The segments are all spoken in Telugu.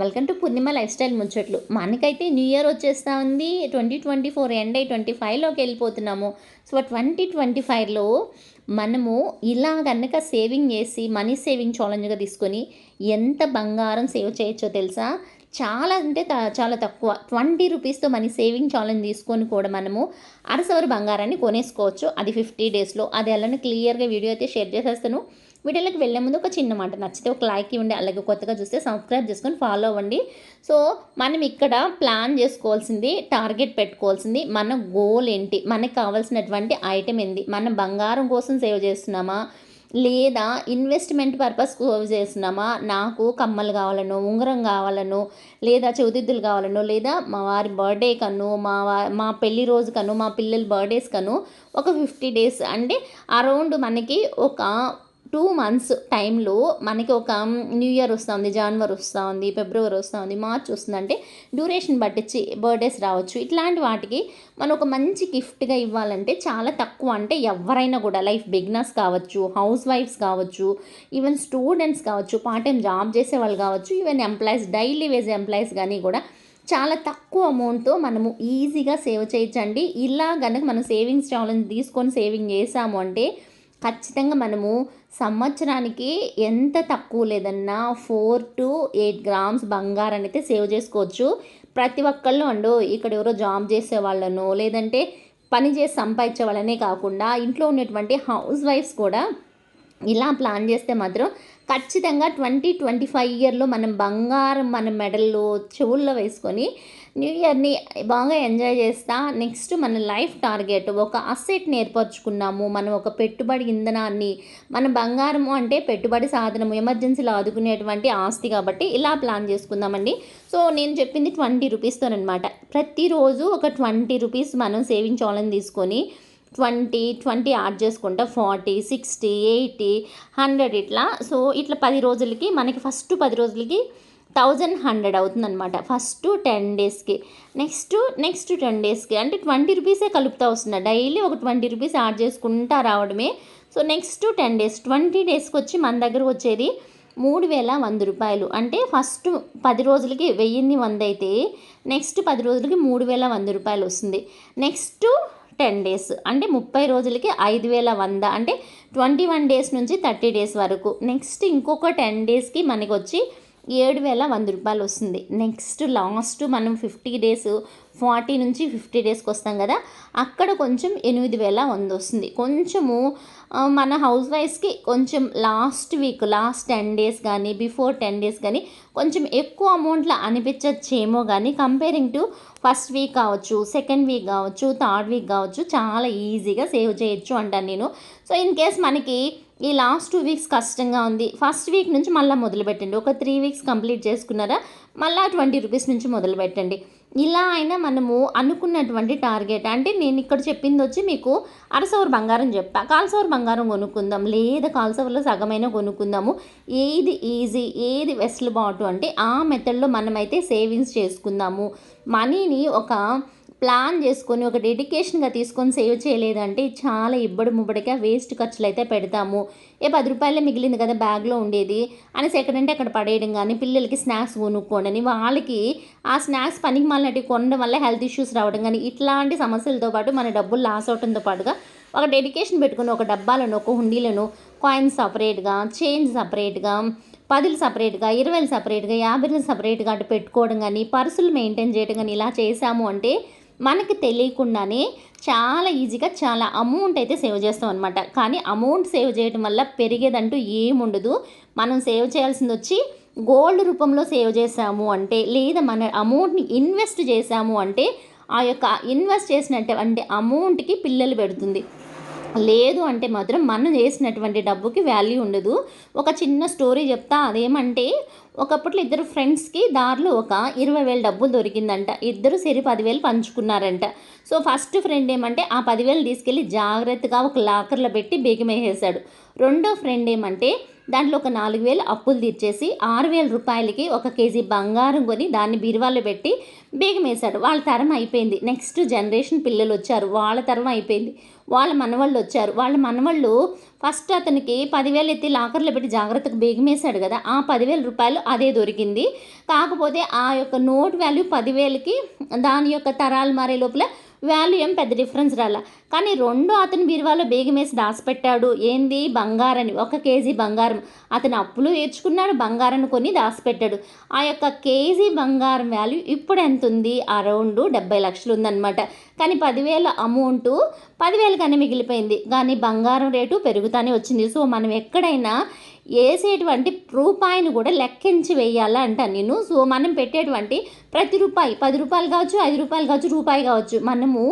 Welcome to Purnima life style ముచ్చట్లు. మనకైతే న్యూ ఇయర్ వచ్చేస్తా ఉంది. ట్వంటీ ట్వంటీ ఫోర్ ఎండ్ అయి ట్వంటీ ఫైవ్లోకి వెళ్ళిపోతున్నాము. సో ట్వంటీ ట్వంటీ ఫైవ్లో మనము ఇలా కనుక సేవింగ్ చేసి మనీ సేవింగ్ ఛాలెంజ్గా తీసుకొని ఎంత బంగారం సేవ్ చేయొచ్చో తెలుసా? చాలా అంటే చాలా తక్కువ. ట్వంటీ రూపీస్తో మనీ సేవింగ్ ఛాలెంజ్ తీసుకొని కూడా మనము అరసవరు బంగారాన్ని కొనేసుకోవచ్చు. అది ఫిఫ్టీ డేస్లో అది అలానే క్లియర్గా వీడియో అయితే షేర్ చేసేస్తాను. వీడియోలోకి వెళ్ళే ముందు ఒక చిన్న మాట నచ్చితే ఒక లైక్ ఇవ్వండి అలాగే కొత్తగా చూస్తే సబ్స్క్రైబ్ చేసుకొని ఫాలో అవ్వండి. సో మనం ఇక్కడ ప్లాన్ చేసుకోవాల్సింది టార్గెట్ పెట్టుకోవాల్సింది మన గోల్ ఏంటి? మనకు కావాల్సినటువంటి ఐటెం ఏంది? మన బంగారం కోసం సేవ్ చేస్తున్నామా? లేదా ఇన్వెస్ట్మెంట్ పర్పస్ సేవ్ చేస్తున్నామా? నాకు కమ్మలు కావాలనో ఉంగరం కావాలనో లేదా చౌదిద్దులు కావాలనో లేదా మా వారి బర్త్డే కను మా మా పెళ్ళి రోజు కను మా పిల్లల బర్త్డేస్ కను ఒక ఫిఫ్టీ డేస్ అంటే అరౌండ్ మనకి ఒక టూ మంత్స్ టైంలో మనకి ఒక న్యూ ఇయర్ వస్తుంది జనవరి వస్తుంది ఫిబ్రవరి వస్తుంది మార్చ్ వస్తుంది అంటే డ్యూరేషన్ పట్టించి బర్త్డేస్ రావచ్చు. ఇట్లాంటి వాటికి మనం ఒక మంచి గిఫ్ట్గా ఇవ్వాలంటే చాలా తక్కువ. అంటే ఎవరైనా కూడా లైఫ్ బిగ్నర్స్ కావచ్చు హౌస్ వైఫ్స్ కావచ్చు ఈవెన్ స్టూడెంట్స్ కావచ్చు పార్ట్ టైం జాబ్ చేసే వాళ్ళు కావచ్చు even employees daily wage employees కానీ కూడా చాలా తక్కువ అమౌంట్తో మనము ఈజీగా సేవ్ చేయొచ్చండి. ఇలా కనుక మనం సేవింగ్స్ ఛాలెంజ్ తీసుకొని సేవింగ్ చేసాము అంటే ఖచ్చితంగా మనము సంవత్సరానికి ఎంత తక్కువ లేదన్నా ఫోర్ టు ఎయిట్ గ్రామ్స్ బంగారాన్ని అయితే సేవ్ చేసుకోవచ్చు. ప్రతి ఒక్కళ్ళు అండు ఇక్కడ ఎవరో జాబ్ చేసే వాళ్ళను లేదంటే పని చేసి సంపాదించే వాళ్ళనే కాకుండా ఇంట్లో ఉన్నటువంటి హౌస్ వైఫ్స్ కూడా ఇలా ప్లాన్ చేస్తే మాత్రం ఖచ్చితంగా ట్వంటీ ట్వంటీ ఫైవ్ ఇయర్లో మనం బంగారం మన మెడల్లో చెవుల్లో వేసుకొని న్యూ ఇయర్ని బాగా ఎంజాయ్ చేస్తా. నెక్స్ట్ మన లైఫ్ టార్గెట్ ఒక అసెట్ని ఏర్పరచుకున్నాము మనం ఒక పెట్టుబడి ఇంధనాన్ని మన బంగారము అంటే పెట్టుబడి సాధనము ఎమర్జెన్సీలో ఆదుకునేటువంటి ఆస్తి కాబట్టి ఇలా ప్లాన్ చేసుకుందామండి. సో నేను చెప్పింది ట్వంటీ రూపీస్తోనమాట ప్రతిరోజు ఒక ట్వంటీ రూపీస్ మనం సేవింగ్ తీసుకొని ట్వంటీ ట్వంటీ యాడ్ చేసుకుంటా. ఫార్టీ సిక్స్టీ ఎయిటీ హండ్రెడ్ ఇట్లా. సో ఇట్లా పది రోజులకి మనకి ఫస్ట్ పది రోజులకి థౌజండ్ హండ్రెడ్ అవుతుందన్నమాట. ఫస్ట్ టెన్ డేస్కి. నెక్స్ట్ నెక్స్ట్ టెన్ డేస్కి. అంటే ట్వంటీ రూపీసే కలుపుతా వస్తున్నా. డైలీ ఒక ట్వంటీ రూపీస్ యాడ్ చేసుకుంటా రావడమే. So next ten days twenty డేస్కి వచ్చి మన దగ్గర వచ్చేది మూడు వేల వంద రూపాయలు. అంటే ఫస్ట్ పది రోజులకి వెయ్యిన్ని వంద అయితే నెక్స్ట్ పది రోజులకి మూడు వేల వంద రూపాయలు వస్తుంది. నెక్స్ట్ టెన్ డేస్ అంటే ముప్పై రోజులకి ఐదు వేల వంద. అంటే ట్వంటీ వన్ డేస్ నుంచి థర్టీ డేస్ వరకు. నెక్స్ట్ ఇంకొక టెన్ డేస్కి మనకి వచ్చి ఏడు వేల వంద రూపాయలు వస్తుంది. నెక్స్ట్ లాస్ట్ మనం ఫిఫ్టీ డేస్ ఫార్టీ నుంచి ఫిఫ్టీ డేస్కి వస్తాం కదా అక్కడ కొంచెం ఎనిమిది వేల వంద వస్తుంది. కొంచెము మన హౌస్ వైఫ్స్కి కొంచెం last week last ten days కానీ బిఫోర్ టెన్ డేస్ కానీ కొంచెం ఎక్కువ అమౌంట్లో అనిపించచ్చేమో కానీ కంపేరింగ్ టు ఫస్ట్ వీక్ కావచ్చు సెకండ్ వీక్ కావచ్చు థర్డ్ వీక్ కావచ్చు చాలా ఈజీగా సేవ్ చేయొచ్చు అంటాను నేను. సో ఇన్ కేస్ మనకి ఈ లాస్ట్ టూ వీక్స్ కష్టంగా ఉంది. ఫస్ట్ వీక్ నుంచి మళ్ళీ మొదలుపెట్టండి. ఒక త్రీ వీక్స్ కంప్లీట్ చేసుకున్నారా? మళ్ళీ ట్వంటీ రూపీస్ నుంచి మొదలుపెట్టండి. ఇలా అయినా మనము అనుకున్నటువంటి టార్గెట్ అంటే నేను ఇక్కడ చెప్పింది వచ్చి మీకు అరసవర్ బంగారం చెప్పా. కాల్సవర్ బంగారం కొనుక్కుందాం. లేదా కాల్సవర్లో సగమైన కొనుక్కుందాము. ఏది ఈజీ ఏది వెసులుబాటు అంటే ఆ మెథడ్లో మనమైతే సేవింగ్స్ చేసుకుందాము. మనీని ఒక ప్లాన్ చేసుకొని ఒక డెడికేషన్గా తీసుకొని సేవ్ చేయలేదంటే చాలా ఇబ్బడి ముబ్బడిగా వేస్ట్ ఖర్చులు అయితే పెడతాము. ఏ పది రూపాయలే మిగిలింది కదా బ్యాగ్లో ఉండేది. అనేసి ఎక్కడంటే అక్కడ పడేయడం కానీ పిల్లలకి స్నాక్స్ కొనుక్కోండి వాళ్ళకి ఆ స్నాక్స్ పనికి మాలినట్టు కొనడం వల్ల హెల్త్ ఇష్యూస్ రావడం కానీ ఇట్లాంటి సమస్యలతో పాటు మన డబ్బులు లాస్ అవడంతో పాటుగా ఒక డెడికేషన్ పెట్టుకుని ఒక డబ్బాలను ఒక హుండీలను కాయిన్స్ సపరేట్గా చేంజ్ సపరేట్గా పదులు సపరేట్గా ఇరవైలు సపరేట్గా యాభైలు సపరేట్గా అటు పెట్టుకోవడం కానీ పర్సులు మెయింటైన్ చేయడం కానీ ఇలా చేసాము అంటే మనకి తెలియకుండానే చాలా ఈజీగా చాలా అమౌంట్ అయితే సేవ్ చేస్తాం అనమాట కానీ అమౌంట్ సేవ్ చేయడం వల్ల పెరిగేదంటూ ఏముండదు మనం సేవ్ చేయాల్సింది వచ్చి గోల్డ్ రూపంలో సేవ్ చేసాము అంటే లేదా మన అమౌంట్ని ఇన్వెస్ట్ చేసాము అంటే ఆ యొక్క ఇన్వెస్ట్ చేసినటువంటి అమౌంట్కి పిల్లలు పెడుతుంది. లేదు అంటే మాత్రం మనం చేసినటువంటి డబ్బుకి వాల్యూ ఉండదు. ఒక చిన్న స్టోరీ చెప్తా. అదేమంటే ఒకప్పుడు ఇద్దరు ఫ్రెండ్స్కి దారిలో ఒక ఇరవై వేలు డబ్బులు దొరికిందంట. ఇద్దరు సరి పదివేలు పంచుకున్నారంట. సో ఫస్ట్ ఫ్రెండ్ ఏమంటే ఆ పదివేలు తీసుకెళ్ళి జాగ్రత్తగా ఒక లాకర్లో పెట్టి బేగమేసేసాడు రెండో ఫ్రెండ్ ఏమంటే దాంట్లో ఒక నాలుగు వేలు అప్పులు తీర్చేసి ఆరు వేల రూపాయలకి ఒక కేజీ బంగారం కొని దాన్ని బీరువాలో పెట్టి బేగమేశాడు. వాళ్ళ తరం అయిపోయింది. నెక్స్ట్ జనరేషన్ పిల్లలు వచ్చారు. వాళ్ళ తరం అయిపోయింది. వాళ్ళ మనవాళ్ళు వచ్చారు. వాళ్ళ మనవాళ్ళు ఫస్ట్ అతనికి పదివేలు ఎత్తి లాకర్లో పెట్టి జాగ్రత్తగా బేగమేశాడు కదా. ఆ పదివేల రూపాయలు అదే దొరికింది. కాకపోతే ఆ యొక్క నోట్ వాల్యూ పదివేలకి దాని యొక్క తరాలు మారే లోపల వాల్యూ ఏం పెద్ద డిఫరెన్స్ రాల. కానీ రెండు అతని బీరువాలో బేగమేసి దాచిపెట్టాడు ఏంది? బంగారని. ఒక కేజీ బంగారం. అతను అప్పులు ఏర్చుకున్నాడు బంగారాన్ని కొని దాచిపెట్టాడు ఆ యొక్క కేజీ బంగారం వాల్యూ ఇప్పుడు ఎంత ఉంది అరౌండ్ డెబ్బై లక్షలు ఉందన్నమాట. కానీ పదివేల అమౌంట్ పదివేలకనే మిగిలిపోయింది. కానీ బంగారం రేటు పెరుగుతానే వచ్చింది. సో మనం ఎక్కడైనా వేసేటువంటి రూపాయిని కూడా లెక్కించి వేయాలా అంటాను నేను. సో మనం పెట్టేటువంటి ప్రతి రూపాయి పది రూపాయలు కావచ్చు ఐదు రూపాయలు కావచ్చు రూపాయి కావచ్చు మనము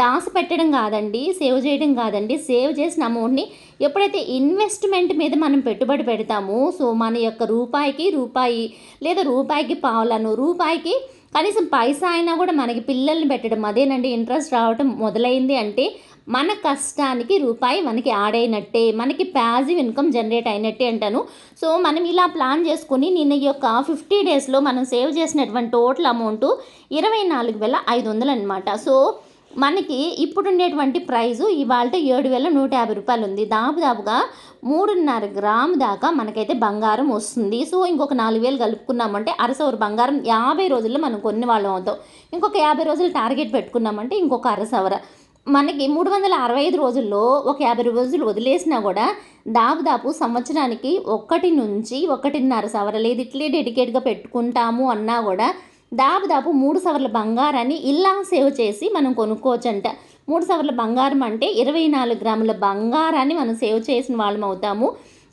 దాసి పెట్టడం కాదండి సేవ్ చేయడం కాదండి. సేవ్ చేసిన అమౌంట్ని ఎప్పుడైతే ఇన్వెస్ట్మెంట్ మీద మనం పెట్టుబడి పెడతామో సో మన యొక్క రూపాయికి రూపాయి లేదా రూపాయికి పావులను రూపాయికి కనీసం పైసా అయినా కూడా మనకి పిల్లల్ని పెట్టడం అదేనండి ఇంట్రెస్ట్ రావటం మొదలైంది అంటే మన కష్టానికి రూపాయి మనకి యాడ్ అయినట్టే మనకి ప్యాజివ్ ఇన్కమ్ జనరేట్ అయినట్టే అంటాను. సో మనం ఇలా ప్లాన్ చేసుకుని నేను ఈ యొక్క ఫిఫ్టీ డేస్లో మనం సేవ్ చేసినటువంటి టోటల్ అమౌంట్ ఇరవై నాలుగు వేల ఐదు వందలు అనమాట సో మనకి ఇప్పుడుండేటువంటి ప్రైజు ఇవాళ ఏడు వేల నూట యాభై రూపాయలు ఉంది. దాదాపుగా మూడున్నర గ్రాము దాకా మనకైతే బంగారం వస్తుంది. సో ఇంకొక నాలుగు వేలు కలుపుకున్నామంటే అరసవరు బంగారం యాభై రోజుల్లో మనం కొన్ని వాళ్ళం అవుతాం. ఇంకొక యాభై రోజులు టార్గెట్ పెట్టుకున్నామంటే ఇంకొక అరసవర మనకి మూడు వందల అరవై ఐదు రోజుల్లో ఒక యాభై రోజులు వదిలేసినా కూడా దాదాపు సంవత్సరానికి ఒకటి నుంచి ఒకటిన్నర సవరలేదు ఇట్లే డెడికేట్గా పెట్టుకుంటాము అన్నా కూడా దాదాపు మూడు సవర్ల బంగారాన్ని ఇలా సేవ్ చేసి మనం కొనుక్కోవచ్చంట. మూడు సవర్ల బంగారం అంటే ఇరవై నాలుగు గ్రాముల బంగారాన్ని మనం సేవ్ చేసిన వాళ్ళం అవుతాము.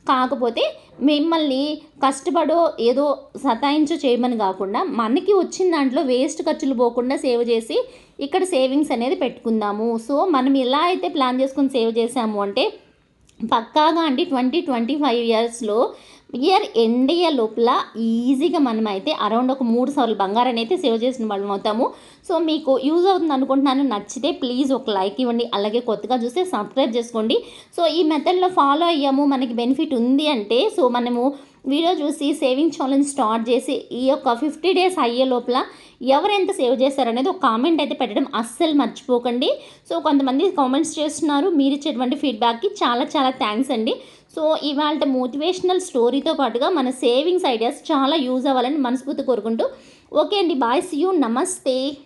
కాకపోతే మిమ్మల్ని కష్టపడో ఏదో సతాయించో చేయమని కాకుండా మనకి వచ్చిన దాంట్లో వేస్ట్ ఖర్చులు పోకుండా సేవ్ చేసి ఇక్కడ సేవింగ్స్ అనేది పెట్టుకుందాము. సో మనం ఎలా అయితే ప్లాన్ చేసుకుని సేవ్ చేసాము అంటే పక్కాగా అండి ట్వంటీ ట్వంటీ ఫైవ్ ఇయర్స్లో ఇయర్ ఎండియ లోపల ఈజీగా మనం అయితే అరౌండ్ ఒక మూడు సార్లు బంగారాన్ని అయితే సేవ్ చేసిన వాళ్ళం అవుతాము. సో మీకు యూజ్ అవుతుంది అనుకుంటున్నాను. నచ్చితే ప్లీజ్ ఒక లైక్ ఇవ్వండి. అలాగే కొత్తగా చూస్తే సబ్స్క్రైబ్ చేసుకోండి. సో ఈ మెథడ్లో ఫాలో అయ్యాము. మనకి బెనిఫిట్ ఉంది అంటే సో మనము వీడియో చూసి సేవింగ్ ఛాలెంజ్ స్టార్ట్ చేసి ఈ యొక్క ఫిఫ్టీ డేస్ అయ్యే లోపల ఎవరు ఎంత సేవ్ చేశారనేది ఒక కామెంట్ అయితే పెట్టడం అస్సలు మర్చిపోకండి. సో కొంతమంది కామెంట్స్ చేస్తున్నారు. మీరు ఇచ్చేటువంటి ఫీడ్బ్యాక్కి చాలా చాలా థ్యాంక్స్ అండి. సో ఇవాళ మోటివేషనల్ స్టోరీతో పాటుగా మన సేవింగ్స్ ఐడియాస్ చాలా యూజ్ అవ్వాలని మనస్ఫూర్తి కోరుకుంటూ. ఓకే అండి బాయ్ సీ యూ నమస్తే.